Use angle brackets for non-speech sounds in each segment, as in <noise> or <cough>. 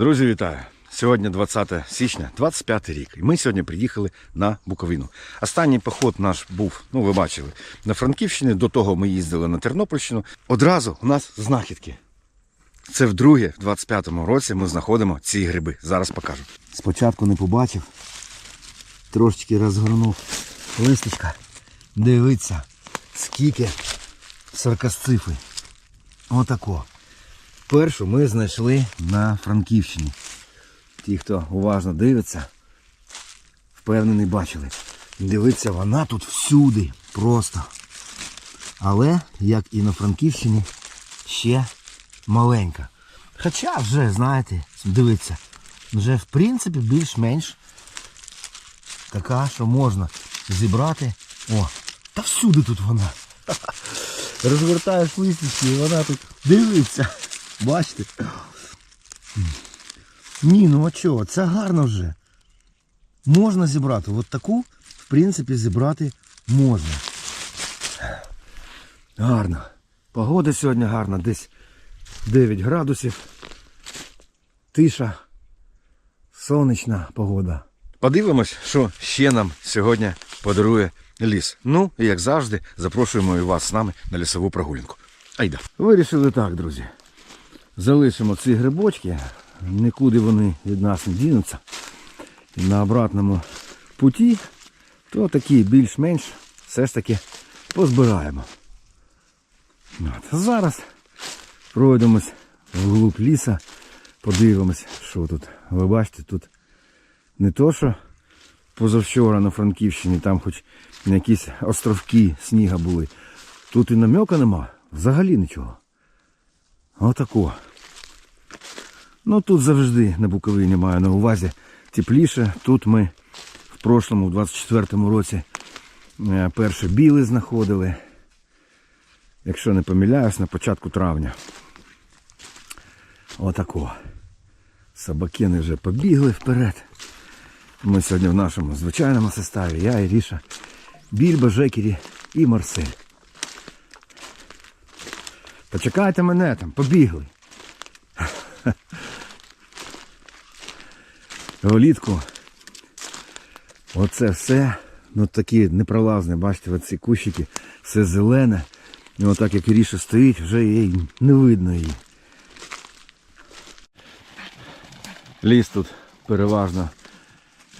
Друзі, вітаю! Сьогодні 20 січня, 25 рік. І ми сьогодні приїхали на Буковину. Останній поход наш був, ну ви бачили, на Франківщині. До того ми їздили на Тернопільщину. Одразу у нас знахідки. Це вдруге, в 25-му році, ми знаходимо ці гриби. Зараз покажу. Спочатку не побачив, трошечки розгорнув листочка. Дивиться, скільки саркасцифи. Отако. Першу ми знайшли на Франківщині. Ті, хто уважно дивиться, впевнений бачили. Дивиться, вона тут всюди просто. Але, як і на Франківщині, ще маленька. Хоча вже, знаєте, дивиться, вже в принципі більш-менш така, що можна зібрати. О, та всюди тут вона. <laughs> Розгортаєш листочки і вона тут дивиться. Бачите? Ні, ну а чого, це гарно вже. Можна зібрати. От таку, в принципі, зібрати можна. Гарно. Погода сьогодні гарна, десь 9 градусів. Тиша. Сонячна погода. Подивимось, що ще нам сьогодні подарує ліс. Ну, і як завжди, запрошуємо і вас з нами на лісову прогулянку. Айда. Вирішили так, друзі. Залишимо ці грибочки, нікуди вони від нас не дінуться. І на обратному путі, то такі більш-менш все ж таки позбираємо. От. Зараз пройдемось вглуб ліса, подивимось, що тут. Ви бачите, тут не то, що позавчора на Франківщині, там хоч якісь островки сніга були. Тут і намека нема, взагалі нічого. Отако. Ну тут завжди на Буковині маю на увазі тепліше. Тут ми в прошлому, в 24-му році, е, перше білий знаходили. Якщо не помиляюсь, на початку травня. Отако. Собакини вже побігли вперед. Ми сьогодні в нашому звичайному составі. Я, Іріша, Більба, Жекері і Марсель. Почекайте мене там, побігли. Влітку. Оце все, ну такі непролазні, бачите, оці кущики, все зелене. І отак як Іріша стоїть, вже їй не видно її. Ліс тут переважно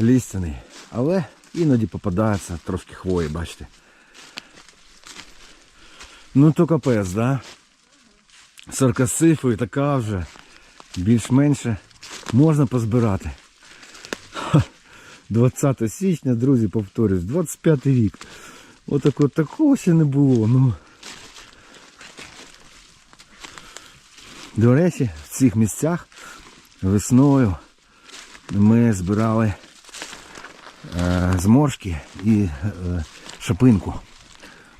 лістяний, але іноді попадається трошки хвої, бачите. Ну то капець, да? Саркасифи така вже більш-менше можна позбирати. 20 січня, друзі, повторюсь, 25 рік. Отак от такого ще не було. Ну. До речі, в цих місцях весною ми збирали е, зморшки і е, шапинку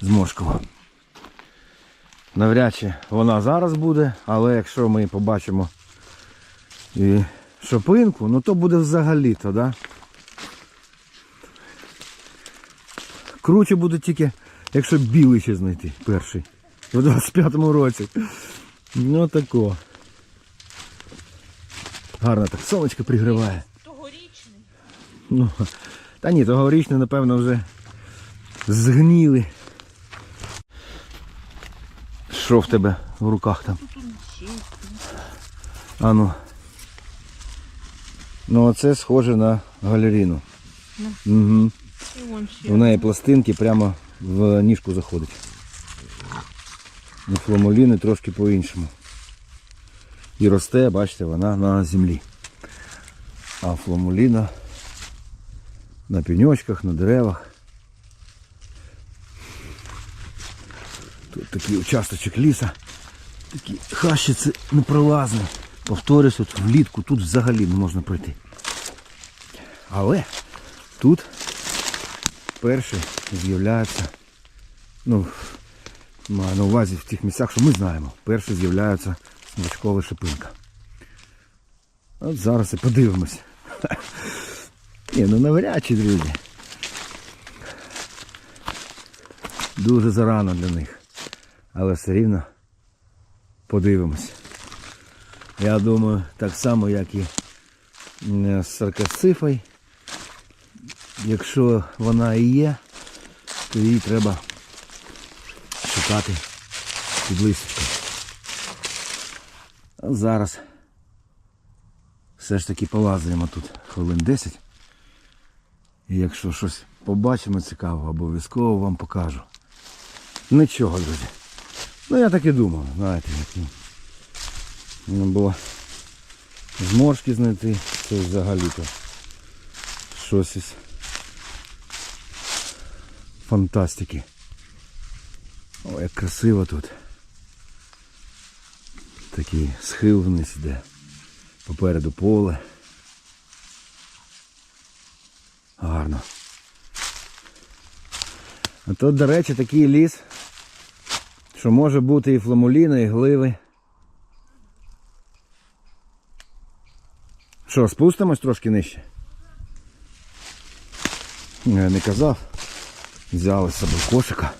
зморшкову. Навряд чи вона зараз буде, але якщо ми побачимо і шопинку, ну то буде взагалі то, да? Круче буде тільки, якщо білий ще знайти перший. У 25-му році. Ну тако. Гарно так сонечко пригріває. Тогорічний. Ну, та ні, тогорічне, напевно, вже згніли. Що в тебе в руках там? А ну. Ну оце схоже на галеріну. Угу. В неї пластинки прямо в ніжку заходять. У фламуліни трошки по-іншому. І росте, бачите, вона на землі. А фламуліна на пеньочках, на деревах. Такий участочок ліса. Такі хащиці непролазні. Повторюсь, от влітку тут взагалі не можна пройти. Але тут перші з'являються, ну, маю на увазі в тих місцях, що ми знаємо, перші з'являються смачкова шипинка. От зараз і подивимось. <laughs> Ні, ну навряд чи, друзі. Дуже зарано для них. Але все рівно подивимось. Я думаю, так само, як і з саркасифой. Якщо вона і є, то її треба шукати. А зараз все ж таки полазаємо тут хвилин 10. І якщо щось побачимо цікавого, обов'язково вам покажу. Нічого, друзі. Ну я так і думав, знаєте, як ну, бо зморшки знайти, це взагалі-то щось із фантастики. О, як красиво тут. Такий схил вниз іде. Попереду поле. Гарно. А тут, до речі, такий ліс, що може бути і фламуліна, і гливи. Що, спустимось трошки нижче? Я не казав. Взяли з собою кошика.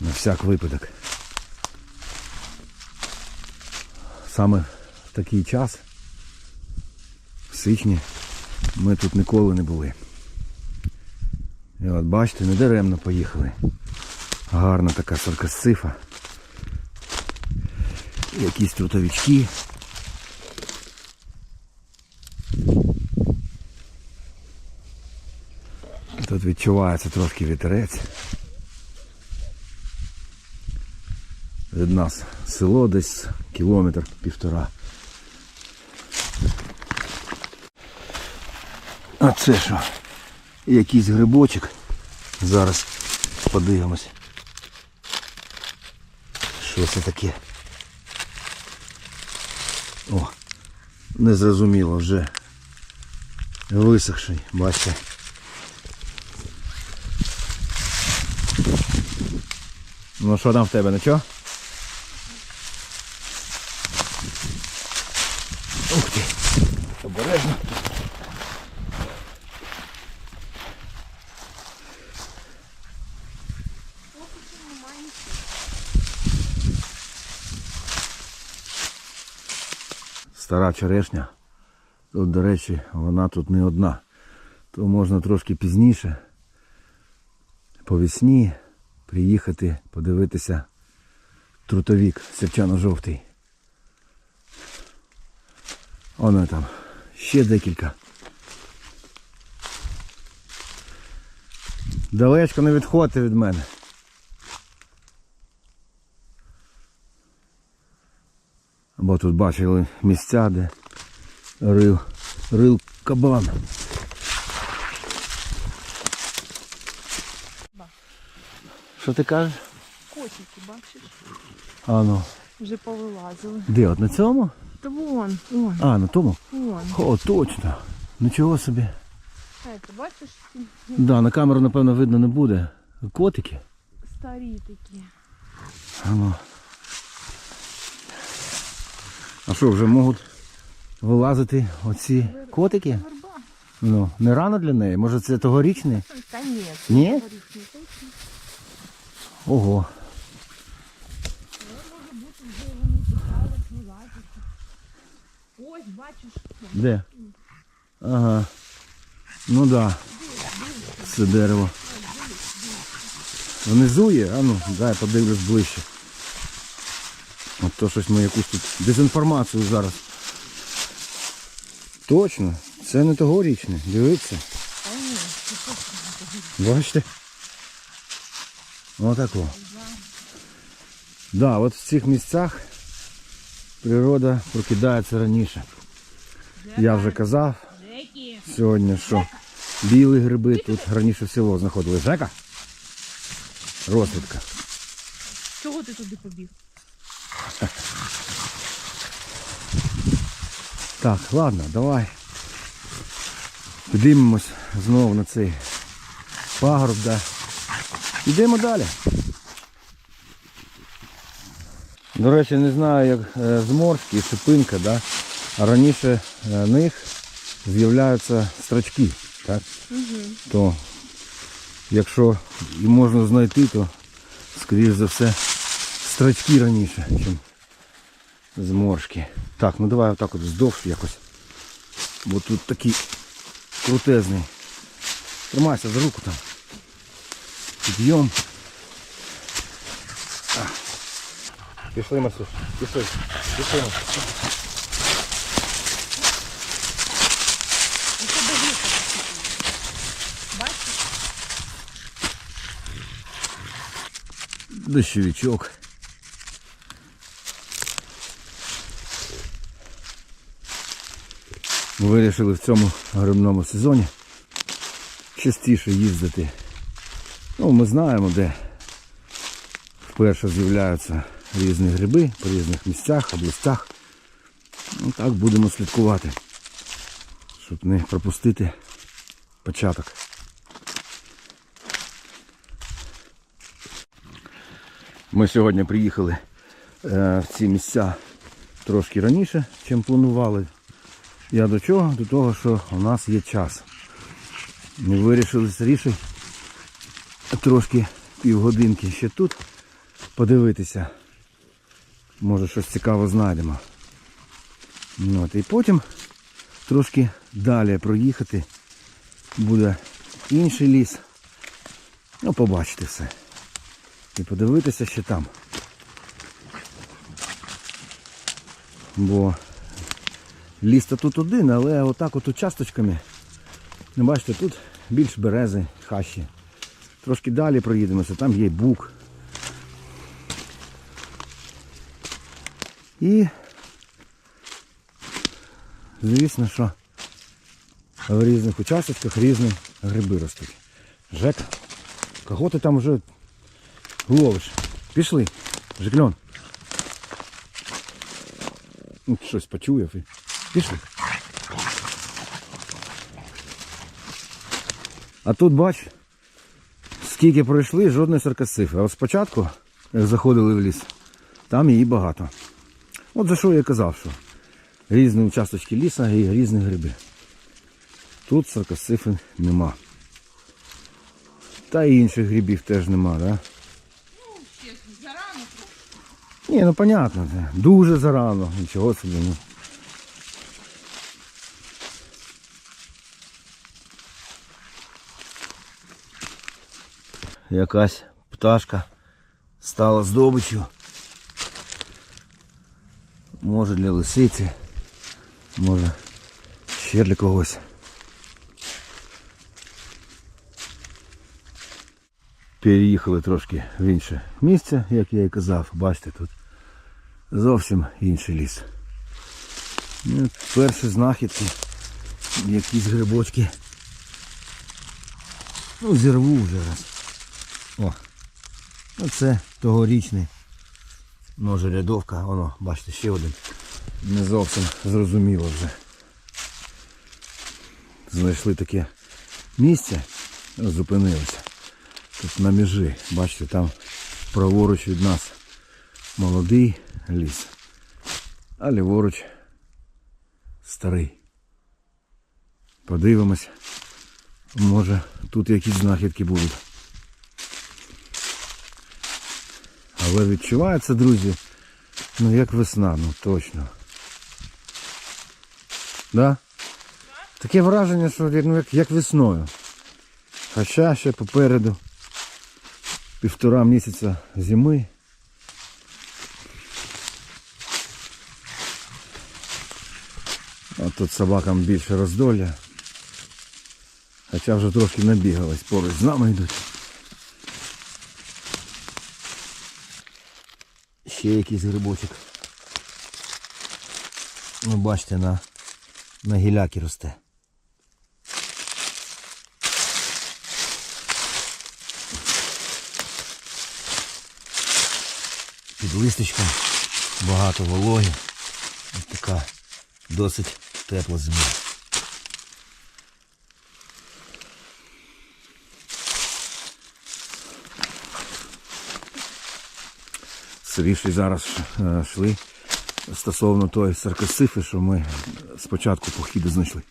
На всяк випадок. Саме в такий час, в січні, ми тут ніколи не були. І от бачите, не даремно поїхали. Гарна така саркасифа. Якісь трутовички. Тут відчувається трошки вітерець. Від нас село десь кілометр півтора. А це що? Якийсь грибочок. Зараз подивимось. Що це таке? О, незрозуміло вже. Висохший, бачите. Ну що там в тебе, нічого? Стара черешня. Тут, до речі, вона тут не одна. То можна трошки пізніше, по весні, приїхати, подивитися трутовік серчано-жовтий. Воно там. Ще декілька. Далечко не відходьте від мене. Бо тут бачили місця, де рил, рил кабан. Що ти кажеш? Котики, бачиш, А ну, вже повилазили. де от на цьому? Та вон, вон, А, на тому? вон. О, точно. Нічого собі. Е, ти бачиш, Да, на камеру, напевно, видно не буде. Котики. старі такі. А ну. А що, вже можуть вилазити оці котики? Ну, не рано для неї. Може це тогорічний? Та ні. Ні? Ого. Ось, бачиш, Де? Ага. Ну да. Це дерево. Внизу є? А ну, дай подивлюсь ближче. От то щось ми якусь тут дезінформацію зараз. Точно, це не тогорічне. Дивіться. Бачите? Отако. Да, от в цих місцях природа прокидається раніше. Я вже казав сьогодні, що білі гриби тут раніше всього знаходили. Жека? Розвідка. чого ти туди побіг? <laughs> Так, ладно, давай. Підіймемось знову на цей пагорб, да. Йдемо далі. До речі, не знаю, як е, зморшки і шипинка, да? а раніше е, них з'являються строчки. Так? То якщо і можна знайти, то скоріш за все строчки раніше, чим зморшки. Так, ну давай отак от вздовж якось. Бо тут такий крутезний. Тримайся за руку там. Підйом. Пішли, Масюш, пішли. Пішли. У Дощовичок. Вирішили в цьому грибному сезоні частіше їздити. Ну, ми знаємо, де вперше з'являються різні гриби по різних місцях, областях. Ну, так будемо слідкувати, щоб не пропустити початок. Ми сьогодні приїхали е, в ці місця трошки раніше, ніж планували. Я до чого? До того, що у нас є час. Ми вирішили з трошки півгодинки ще тут подивитися. Може щось цікаве знайдемо. От, і потім трошки далі проїхати. Буде інший ліс. Ну, побачите все і подивитися ще там. Бо ліс то тут один, але отак от участочками. Не бачите, тут більш берези, хащі. Трошки далі проїдемося, там є бук. І звісно, що в різних участочках різні гриби ростуть. Жек, кого ти там вже ловиш. Пішли. Жикльон. Ну, Щось почуяв і. Пішли. А тут бач, скільки пройшли, жодної саркасифи. А от спочатку, як заходили в ліс, там її багато. От за що я казав, що різні участочки ліса і різні гриби. Тут саркасифи нема. Та й інших грибів теж нема, так? Да? Ще зарано. Ні, ну понятно, дуже зарано, нічого собі. Ну. Якась пташка стала здобиччю. Може для лисиці, може ще для когось. Переїхали трошки в інше місце, як я і казав. Бачите, тут зовсім інший ліс. Ну, перші знахідки, якісь грибочки. Ну, зірву вже раз. О, оце тогорічний ножерядовка, воно, бачите, ще один. Не зовсім зрозуміло вже. Знайшли таке місце, зупинилися. Тут на межі, бачите, там праворуч від нас молодий ліс, а ліворуч старий. Подивимось, може тут якісь знахідки будуть. Але відчувається, друзі, ну як весна, ну точно. Да? Таке враження, що ну, як, як весною. Хоча ще попереду півтора місяця зими. А тут собакам більше роздолля. Хоча вже трошки набігались, поруч з нами йдуть. Ще якийсь грибочок. Ну бачите, на, на гіляки росте. Під листочком багато вологи. Ось така досить тепла земля. Свіжі зараз е, йшли стосовно тої саркосифи, що ми спочатку похіду знайшли.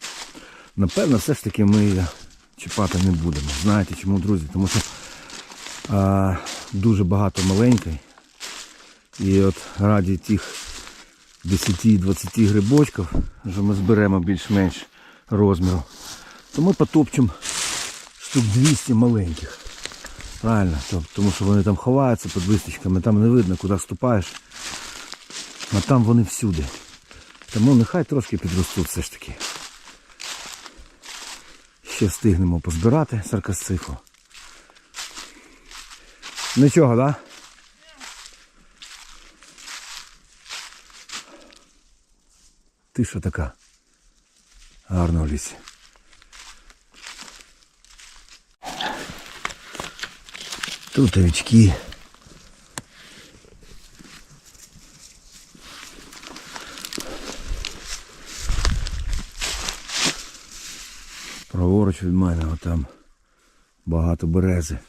Напевно, все ж таки ми її чіпати не будемо. Знаєте чому, друзі? Тому що а, дуже багато маленької. І от раді тих 10-20 грибочків, що ми зберемо більш-менш розміру, то ми потопчемо штук 200 маленьких. Правильно, тому що вони там ховаються під листочками, там не видно, куди ступаєш. А там вони всюди. Тому нехай трошки підростуть все ж таки. Ще встигнемо позбирати саркасцифу. Нічого, так? Да? Що така? Гарна в лісі. Тут овічки. Праворуч від мене отам багато берези.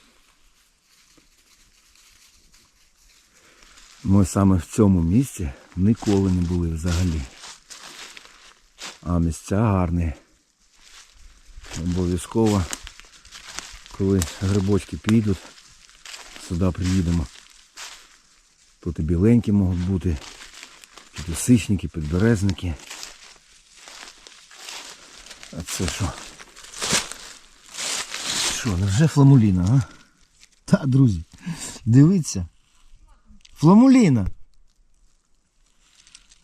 Ми саме в цьому місці ніколи не були взагалі. А місця гарні. Обов'язково, коли грибочки підуть, сюди приїдемо. Тут і біленькі можуть бути, підосичники, підберезники. А це що? Що, невже фламуліна, а? Та, друзі, дивіться. Фламуліна.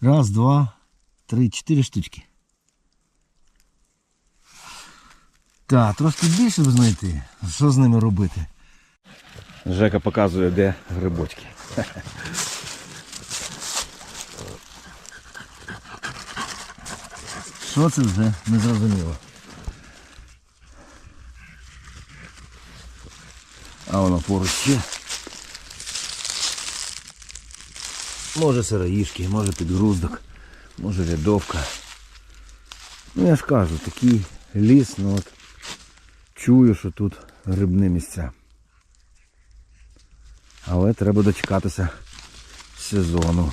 Раз, два, три, чотири штучки. Так, трошки більше б знайти. Що з ними робити? Жека показує, де грибочки. Що це вже не зрозуміло. А воно поруч ще. Може сироїшки, може підгруздок, може рядовка. Ну я ж кажу, такий ліс, ну от чую, що тут грибні місця. Але треба дочекатися сезону.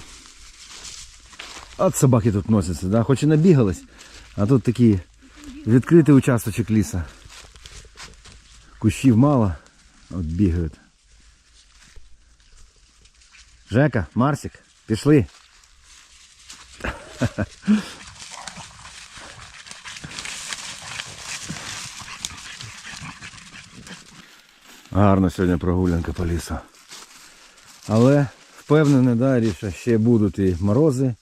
От собаки тут носяться, да? хоч і набігались, а тут такий відкритий участочок ліса. Кущів мало, от бігають. Жека, Марсик, пішли. Гарна сьогодні прогулянка по лісу. Але впевнений, да, Ріша, ще будуть і морози,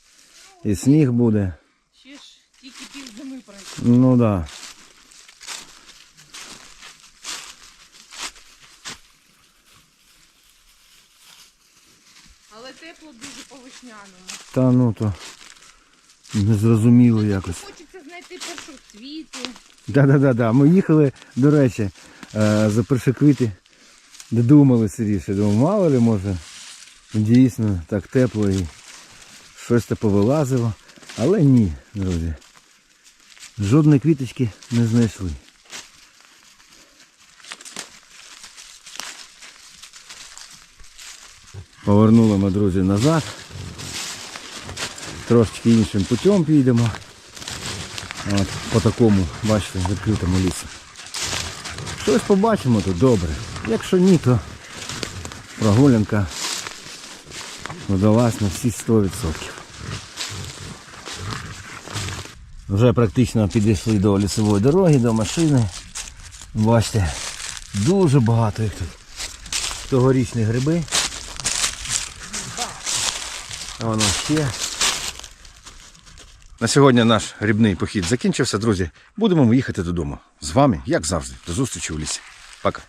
і сніг буде. Ще ж тільки пів зими пройшло. Ну так. Да. Але тепло дуже по весняному. Та ну то незрозуміло якось. Хочеться знайти першу цвіти. Да-да-да, ми їхали, до речі, е, за першоквіти, додумали сиріше. Думаю, мало ли може, дійсно так тепло і щось то повилазило. Але ні, друзі. Жодної квіточки не знайшли. Повернули ми, друзі, назад. Трошечки іншим путем підемо. От, по такому, бачите, відкритому лісу. Щось побачимо тут добре. Якщо ні, то прогулянка вдалась на всі 100%. Вже практично підійшли до лісової дороги, до машини. Бачите, дуже багато їх тут. Тогорічні гриби. А воно ще. На сьогодні наш грибний похід закінчився, друзі. Будемо ми їхати додому. З вами, як завжди, до зустрічі у лісі. Пока.